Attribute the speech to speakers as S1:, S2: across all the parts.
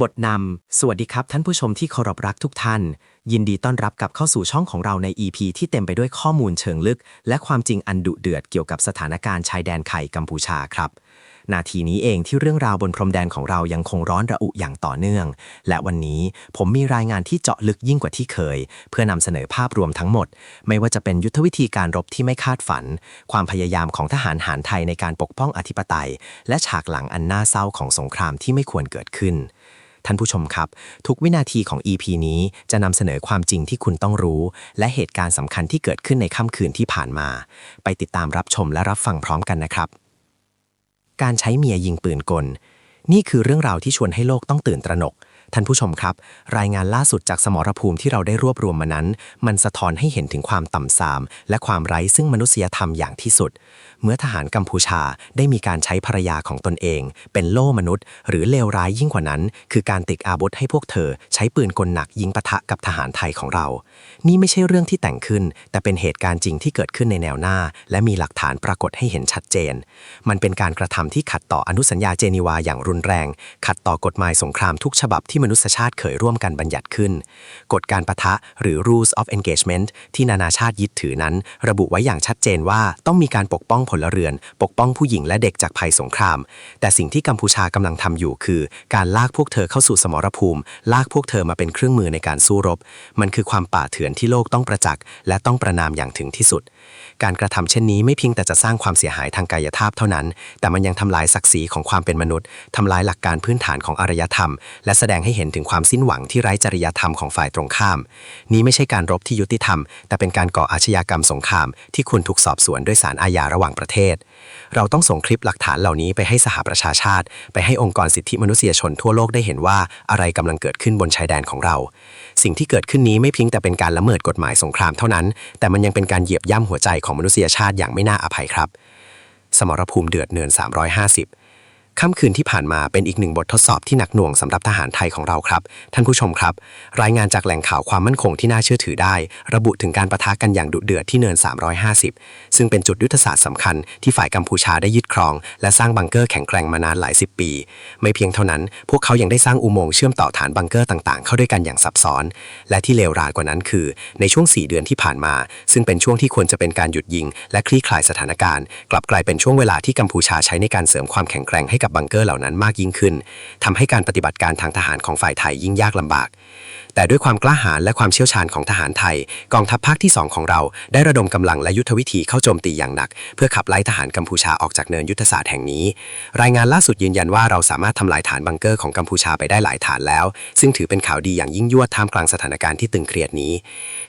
S1: บทนำ สวัสดีครับท่านผู้ชมที่เคารพรักทุกท่าน ยินดีต้อนรับกลับเข้าสู่ช่องของเราใน EP ที่เต็มไปด้วยข้อมูลเชิงลึก และความจริงอันดุเดือดเกี่ยวกับสถานการณ์ชายแดนไข่กัมพูชาครับ นาทีนี้เองที่เรื่องราวบนพรมแดนของเรายังคงร้อนระอุอย่างต่อเนื่อง และวันนี้ผมมีรายงานที่เจาะลึกยิ่งกว่าที่เคย เพื่อนำเสนอภาพรวมทั้งหมด ไม่ว่าจะเป็นยุทธวิธีการรบที่ไม่คาดฝัน ความพยายามของทหารหารไทยในการปกป้องอธิปไตย และฉากหลังอันน่าเศร้าของสงครามที่ไม่ควรเกิดขึ้น ท่านผู้ชมครับ ทุกวินาทีของ EP นี้จะนำเสนอความจริงที่คุณต้องรู้ และเหตุการณ์สำคัญที่เกิดขึ้นในค่ำคืนที่ผ่านมา ไปติดตามรับชมและรับฟังพร้อมกันนะครับ การใช้เมียยิงปืนกล นี่คือเรื่องราวที่ชวนให้โลกต้องตื่นตระหนก ท่านผู้ชมครับ รายงานล่าสุดจากสมรภูมิที่เราได้รวบรวมมานั้น มันสะท้อนให้เห็นถึงความต่ำทราม และความไร้ซึ่งมนุษยธรรมอย่างที่สุด เมื่อทหารกัมพูชาได้มีการใช้ภรรยาของตนเอง เป็นโล่มนุษย์ หรือเลวร้ายยิ่งกว่านั้น คือการติดอาวุธให้พวกเธอ ใช้ปืนกลหนักยิงปะทะกับทหารไทยของเรา นี่ไม่ใช่เรื่องที่แต่งขึ้น แต่เป็นเหตุการณ์จริงที่เกิดขึ้นในแนวหน้า และมีหลักฐานปรากฏให้เห็นชัดเจน มันเป็นการกระทำที่ขัดต่ออนุสัญญาเจนีวาอย่างรุนแรง ขัดต่อกฎหมายสงครามทุกฉบับที่มนุษยชาติเคยร่วมกันบัญญัติขึ้น กฎการปะทะหรือ rules of engagement ที่นานาชาติยึดถือนั้น ระบุไว้อย่างชัดเจนว่าต้องมีการปกป้องพลเรือน ปกป้องผู้หญิงและเด็กจากภัยสงคราม แต่สิ่งที่กัมพูชากำลังทำอยู่คือ การลากพวกเธอเข้าสู่สมรภูมิ ลากพวกเธอมาเป็นเครื่องมือในการสู้รบ มันคือความป่าเถื่อนที่โลกต้องประจักษ์และต้องประนามอย่างถึงที่สุดการกระทำเช่นนี้ไม่เพียงแต่จะสร้างความเสียหายทางกายภาพเท่านั้น แต่มันยังทำลายศักดิ์ศรีของความเป็นมนุษย์ทำลายหลักการพื้นฐานของอารยธรรม และแสดงให้เห็นถึงความสิ้นหวังที่ไร้จริยธรรมของฝ่ายตรงข้าม นี้ไม่ใช่การรบที่ยุติธรรม แต่เป็นการก่ออาชญากรรมสงคราม ที่คุณถูกสอบสวนด้วยศาลอาญาระหว่างประเทศ เราต้องส่งคลิปหลักฐานเหล่านี้ไปให้สหประชาชาติ ไปให้องค์กรสิทธิมนุษยชนทั่วโลกได้เห็นว่าอะไรกำลังเกิดขึ้นบนชายแดนของเรา สิ่งที่เกิดขึ้นนี้ไม่เพียงแต่เป็นการละเมิดกฎหมายสงครามเท่านั้น แต่มันยังเป็นการเหยียบย่ำหัวใจของมนุษยชาติอย่างไม่น่าอภัยครับ สมรภูมิเดือดเนิน 350 ค่ำคืนที่ผ่านมาเป็นอีกหนึ่งบททดสอบที่หนักหน่วงสำหรับทหารไทยของเราครับ ท่านผู้ชมครับ รายงานจากแหล่งข่าวความมั่นคงที่น่าเชื่อถือได้ ระบุถึงการประทะกันอย่างดุเดือดที่เนิน 350 ซึ่งเป็นจุดยุทธศาสตร์สำคัญที่ฝ่ายกัมพูชาได้ยึดครอง และสร้างบังเกอร์แข็งแกร่งมานานหลายสิบปี ไม่เพียงเท่านั้น พวกเขายังได้สร้างอุโมงค์เชื่อมต่อฐานบังเกอร์ต่างๆ เข้าด้วยกันอย่างซับซ้อน และที่เลวร้ายกว่านั้นคือ ในช่วง 4 เดือนที่ผ่านมา ซึ่งเป็นช่วงที่ควรจะเป็นการหยุดยิง และคลี่คลายสถานการณ์ กลับกลายเป็นช่วงเวลาที่กัมพูชาใช้ในการเสริมความแข็งแกร่งให้กับบังเกอร์เหล่านั้นมากยิ่งขึ้นทำให้การปฏิบัติการทางทหารของฝ่ายไทยยิ่งยากลำบากแต่ด้วยความกล้าหาญและความเชี่ยวชาญของทหารไทย กองทัพภาคที่ 2 ของเรา ได้ระดมกำลังและยุทธวิธีเข้าโจมตีอย่างหนัก เพื่อขับไล่ทหารกัมพูชาออกจากเนินยุทธศาสตร์แห่งนี้ รายงานล่าสุดยืนยันว่าเราสามารถทำลายฐานบังเกอร์ของกัมพูชาไปได้หลายฐานแล้ว ซึ่งถือเป็นข่าวดีอย่างยิ่งยวดท่ามกลางสถานการณ์ที่ตึงเครียดนี้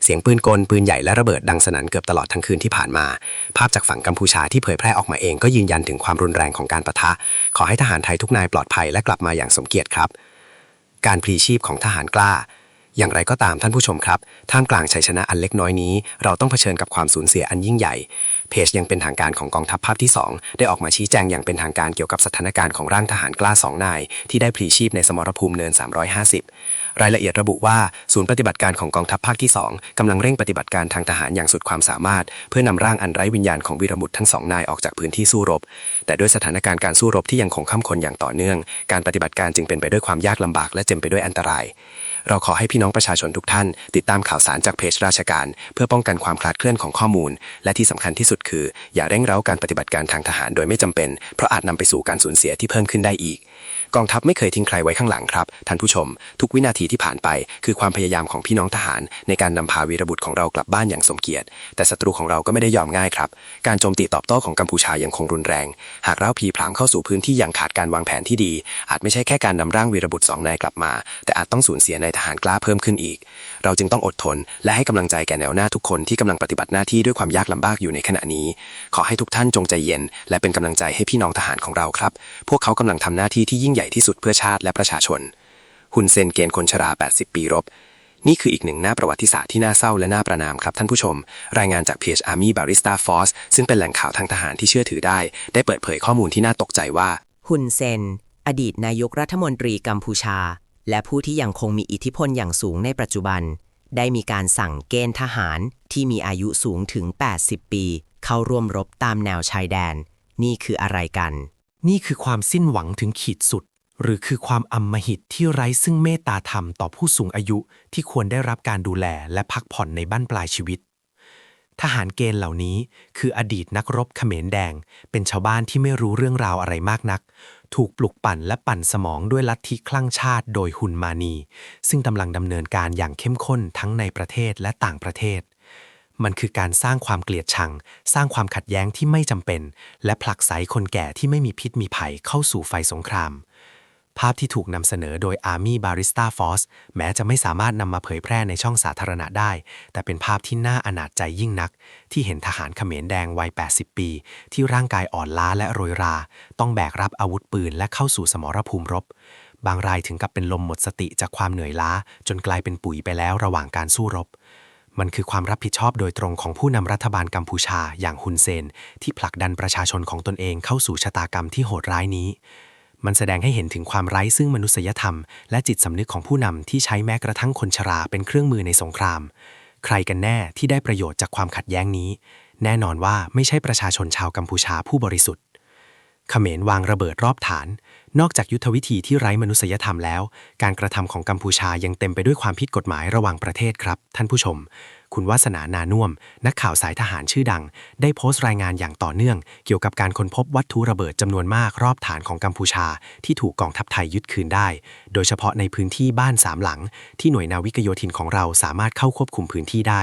S1: เสียงปืนกลปืนใหญ่และระเบิดดังสนั่นเกือบตลอดทั้งคืนที่ผ่านมา ภาพจากฝั่งกัมพูชาที่เผยแพร่ออกมาเองก็ยืนยันถึงความรุนแรงของการปะทะ ขอให้ทหารไทยทุกนายปลอดภัยและกลับมาอย่างสมเกียรติครับ การพลีชีพของทหารกล้า อย่างไรก็ตามท่านผู้ชมครับ ท่ามกลางชัยชนะอันเล็กน้อยนี้ เราต้องเผชิญกับความสูญเสียอันยิ่งใหญ่ เพจยังเป็นทางการของกองทัพภาคที่ 2 ได้ออกมาชี้แจงอย่างเป็นทางการเกี่ยวกับสถานการณ์ของร่างทหารกล้าสองนาย ที่ได้พลีชีพในสมรภูมิเนิน 350รายละเอียดระบุว่า ศูนย์ปฏิบัติการของกองทัพภาคที่ 2กำลังเร่งปฏิบัติการทางทหารอย่างสุดความสามารถ เพื่อนำร่างอันไร้วิญญาณของวีรบุตรทั้งสองนายออกจากพื้นที่สู้รบ แต่ด้วยสถานการณ์การสู้รบที่ยังคงข้ามคนอย่างต่อเนื่อง การปฏิบัติการจึงเป็นไปด้วยความยากลำบากและเต็มไปด้วยอันตราย เราขอให้พี่น้องประชาชนทุกท่าน ติดตามข่าวสารจากเพจราชการ เพื่อป้องกันความคลาดเคลื่อนของข้อมูล และที่สำคัญที่สุดคือ อย่าเร่งเร้าการปฏิบัติการทางทหารโดยไม่จำเป็น เพราะอาจนำไปสู่การสูญเสียที่เพิ่มขึ้นได้อีก กองทัพไม่เคยทิ้งใครไว้ข้างหลังครับท่านผู้ชม ทุกวินาทีที่ผ่านไป คือความพยายามของพี่น้องทหาร ในการนำพาวีรบุตรของเรากลับบ้านอย่างสมเกียรติ แต่ศัตรูของเราก็ไม่ได้ยอมง่ายครับ การโจมตีตอบโต้ของกัมพูชายังคงรุนแรง หากเราผีพรามเข้าสู่พื้นที่อย่างขาดการวางแผนที่ดี อาจไม่ใช่แค่การนำร่างวีรบุตรสองนายกลับมา แต่อาจต้องสูญเสียในทหารกล้าเพิ่มขึ้นอีก เราจึงต้องอดทน และให้กำลังใจแก่แนวหน้าทุกคนที่กำลังปฏิบัติหน้าที่ด้วยความยากลำบากอยู่ในขณะนี้ ขอให้ทุกท่านจงใจเย็น และเป็นกำลังใจให้พี่น้องทหารของเราครับ พวกเขากำลังทำหน้าที่ที่ยิ่งใหญ่ที่สุดเพื่อชาติและประชาชน ฮุนเซนเกณฑ์คนชรา 80 ปีรบ นี่คืออีกหนึ่งหน้าประวัติศาสตร์ที่น่าเศร้าและน่าประนามครับท่านผู้ชม รายงานจากเพจ Army Barista Force ซึ่งเป็นแหล่งข่าวทางทหารที่เชื่อถือได้ ได้เปิดเผยข้อมูลที่น่าตกใจว่า
S2: ฮุนเซน อดีตนายกรัฐมนตรีกัมพูชา และผู้ที่ยังคงมีอิทธิพลอย่างสูงในปัจจุบัน ได้มีการสั่งเกณฑ์ทหารที่มีอายุสูงถึง 80 ปี เข้าร่วมรบตามแนวชายแดน นี่คืออะไรกัน
S1: นี่คือความสิ้นหวังถึงขีดสุด หรือคือความอำมหิตที่ไร้ซึ่งเมตตาธรรมต่อผู้สูงอายุที่ควรได้รับการดูแลและพักผ่อนในบ้านปลายชีวิต ทหารเกณฑ์เหล่านี้คืออดีตนักรบเขมรแดง เป็นชาวบ้านที่ไม่รู้เรื่องราวอะไรมากนัก ถูกปลุกปั่นและปั่นสมองด้วยลัทธิคลั่งชาติโดยฮุนมานี ซึ่งกำลังดำเนินการอย่างเข้มข้นทั้งในประเทศและต่างประเทศมันคือการสร้างความเกลียดชัง สร้างความขัดแย้งที่ไม่จำเป็น และผลักไสคนแก่ที่ไม่มีพิษมีภัยเข้าสู่ไฟสงคราม ภาพที่ถูกนำเสนอโดย Army Barista Force แม้จะไม่สามารถนำมาเผยแพร่ในช่องสาธารณะได้ แต่เป็นภาพที่น่าอนาจใจยิ่งนัก ที่เห็นทหารเขมรแดงวัย 80 ปี ที่ร่างกายอ่อนล้าและโรยรา ต้องแบกรับอาวุธปืนและเข้าสู่สมรภูมิรบ บางรายถึงกับเป็นลมหมดสติจากความเหนื่อยล้า จนกลายเป็นปุ๋ยไปแล้วระหว่างการสู้รบมันคือความรับผิดชอบโดยตรงของผู้นำรัฐบาลกัมพูชาอย่างฮุนเซน ที่ผลักดันประชาชนของตนเองเข้าสู่ชะตากรรมที่โหดร้ายนี้ มันแสดงให้เห็นถึงความไร้ซึ่งมนุษยธรรม และจิตสำนึกของผู้นำที่ใช้แม้กระทั่งคนชราเป็นเครื่องมือในสงคราม ใครกันแน่ที่ได้ประโยชน์จากความขัดแย้งนี้ แน่นอนว่าไม่ใช่ประชาชนชาวกัมพูชาผู้บริสุทธิ์ เขมรวางระเบิดรอบฐาน นอกจากยุทธวิธีที่ไร้มนุษยธรรมแล้ว การกระทำของกัมพูชายังเต็มไปด้วยความผิดกฎหมายระหว่างประเทศครับ ท่านผู้ชม คุณวาสนานานุ่ม นักข่าวสายทหารชื่อดัง ได้โพสต์รายงานอย่างต่อเนื่อง เกี่ยวกับการค้นพบวัตถุระเบิดจำนวนมากรอบฐานของกัมพูชา ที่ถูกกองทัพไทยยึดคืนได้ โดยเฉพาะในพื้นที่บ้านสามหลัง ที่หน่วยนาวิกโยธินของเราสามารถเข้าควบคุมพื้นที่ได้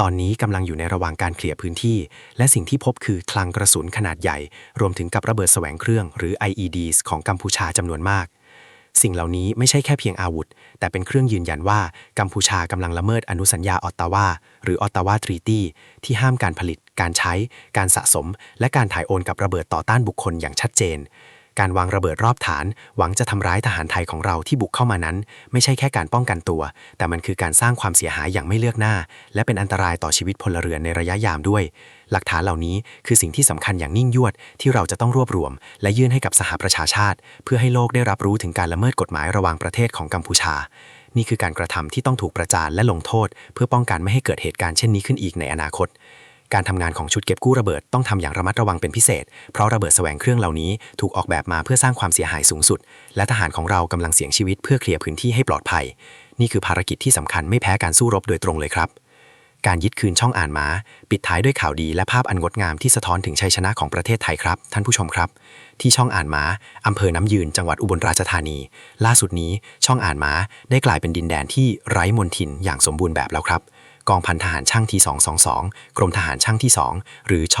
S1: ตอนนี้กำลังอยู่ในระหว่างการเคลียร์พื้นที่ และสิ่งที่พบคือคลังกระสุนขนาดใหญ่ รวมถึงกับระเบิดแสวงเครื่องหรือ IEDs ของกัมพูชาจำนวนมาก สิ่งเหล่านี้ไม่ใช่แค่เพียงอาวุธ แต่เป็นเครื่องยืนยันว่ากัมพูชากำลังละเมิดอนุสัญญาออตตาวาหรือออตตาวาทรีตี้ที่ห้ามการผลิต การใช้ การสะสม และการถ่ายโอนกับระเบิดต่อต้านบุคคลอย่างชัดเจน การวางระเบิดรอบฐาน หวังจะทำร้ายทหารไทยของเราที่บุกเข้ามานั้น ไม่ใช่แค่การป้องกันตัว แต่มันคือการสร้างความเสียหายอย่างไม่เลือกหน้า และเป็นอันตรายต่อชีวิตพลเรือนในระยะยามด้วย หลักฐานเหล่านี้คือสิ่งที่สำคัญอย่างนิ่งยวดที่เราจะต้องรวบรวม และยื่นให้กับสหประชาชาติ เพื่อให้โลกได้รับรู้ถึงการละเมิดกฎหมายระหว่างประเทศของกัมพูชา นี่คือการกระทำที่ต้องถูกประจานและลงโทษ เพื่อป้องกันไม่ให้เกิดเหตุการณ์เช่นนี้ขึ้นอีกในอนาคต การทำงานของชุดเก็บกู้ระเบิดต้องทำอย่างระมัดระวังเป็นพิเศษ เพราะระเบิดแสวงเครื่องเหล่านี้ถูกออกแบบมาเพื่อสร้างความเสียหายสูงสุด และทหารของเรากำลังเสี่ยงชีวิตเพื่อเคลียร์พื้นที่ให้ปลอดภัย นี่คือภารกิจที่สำคัญไม่แพ้การสู้รบโดยตรงเลยครับ การยึดคืนช่องอ่านม้าปิดท้ายด้วยข่าวดีและภาพอันงดงามที่สะท้อนถึงชัยชนะของประเทศไทยครับ ท่านผู้ชมครับ ที่ช่องอ่านม้าอำเภอน้ำยืนจังหวัดอุบลราชธานี ล่าสุดนี้ช่องอ่านม้าได้กลายเป็นดินแดนที่ไร้มนทินอย่างสมบูรณ์แบบแล้วครับ กองพันทหารช่างที่ 222 กรมทหารช่างที่ 2 หรือช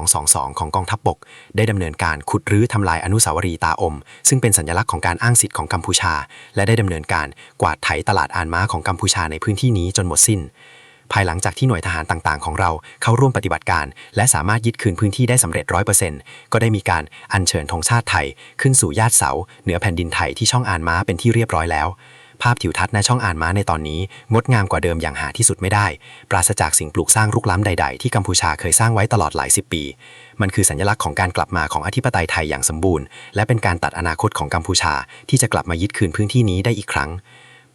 S1: 2222 ของกองทัพบบก ได้ดำเนินการขุดรื้อทำลายอนุสาวรีย์ตาอม ซึ่งเป็นสัญลักษณ์ของการอ้างสิทธิ์ของกัมพูชา และได้ดำเนินการกวาดไถตลาดอ่านม้าของกัมพูชาในพื้นที่นี้จนหมดสิ้น ภายหลังจากที่หน่วยทหารต่างๆ ของเราเข้าร่วมปฏิบัติการ และสามารถยึดคืนพื้นที่ได้สำเร็จร้อยเปอร์เซ็นต์ก็ได้มีการอัญเชิญธงชาติไทย ขึ้นสู่ญาติเสา เหนือแผ่นดินไทยที่ช่องอ่านม้าเป็นที่เรียบร้อยแล้ว ภาพทิวทัศน์ในช่องอ่านม้าในตอนนี้ งดงามกว่าเดิมอย่างหาที่สุดไม่ได้ ปราศจากสิ่งปลูกสร้างรุกล้ำใด ๆ ที่กัมพูชาเคยสร้างไว้ตลอดหลายสิบปี มันคือสัญลักษณ์ของการกลับมาของอธิปไตยไทยอย่างสมบูรณ์ และเป็นการตัดอนาคตของกัมพูชา ที่จะกลับมายึดคืนพื้นที่นี้ได้อีกครั้ง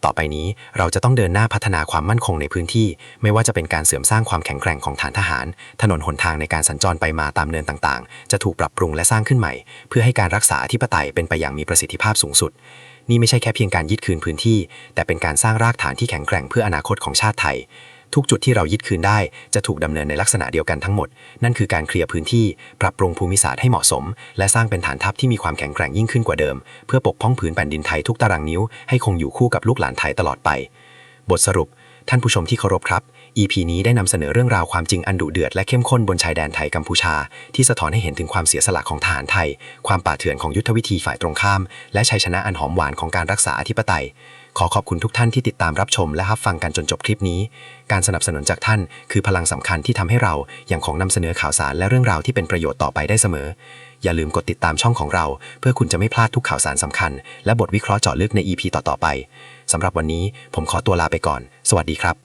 S1: ต่อไปนี้เราจะต้องเดินหน้าพัฒนาความมั่นคงในพื้นที่ ไม่ว่าจะเป็นการเสริมสร้างความแข็งแกร่งของฐานทหาร ถนนหนทางในการสัญจรไปมาตามเนินต่างๆ จะถูกปรับปรุงและสร้างขึ้นใหม่ เพื่อให้การรักษาอธิปไตยเป็นไปอย่างมีประสิทธิภาพสูงสุด นี่ไม่ใช่แค่เพียงการยึดคืนพื้นที่ แต่เป็นการสร้างรากฐานที่แข็งแกร่งเพื่ออนาคตของชาติไทย ทุกจุดที่เรายึดคืนได้จะถูกดำเนินในลักษณะเดียวกันทั้งหมด นั่นคือการเคลียร์พื้นที่ ปรับปรุงภูมิศาสตร์ให้เหมาะสม และสร้างเป็นฐานทัพที่มีความแข็งแกร่งยิ่งขึ้นกว่าเดิม เพื่อปกป้องผืนแผ่นดินไทยทุกตารางนิ้วให้คงอยู่คู่กับลูกหลานไทยตลอดไป บทสรุป ท่านผู้ชมที่เคารพครับ EP นี้ได้นำเสนอเรื่องราวความจริงอันดุเดือดและเข้มข้นบนชายแดนไทยกัมพูชา ที่สะท้อนให้เห็นถึงความเสียสละของทหารไทย ความป่าเถื่อนของยุทธวิธีฝ่ายตรงข้าม และชัยชนะอันหอมหวานของการรักษาอธิปไตย ขอขอบคุณทุกท่านที่ติดตามรับชมและรับฟังกันจนจบคลิปนี้ การสนับสนุนจากท่าน คือพลังสำคัญที่ทำให้เรายังคงนำเสนอข่าวสารและเรื่องราวที่เป็นประโยชน์ต่อไปได้เสมอ อย่าลืมกดติดตามช่องของเรา เพื่อคุณจะไม่พลาดทุกข่าวสารสำคัญ และบทวิเคราะห์เจาะลึกใน EP ต่อๆไปสำหรับวันนี้ผมขอตัวลาไปก่อน สวัสดีครับ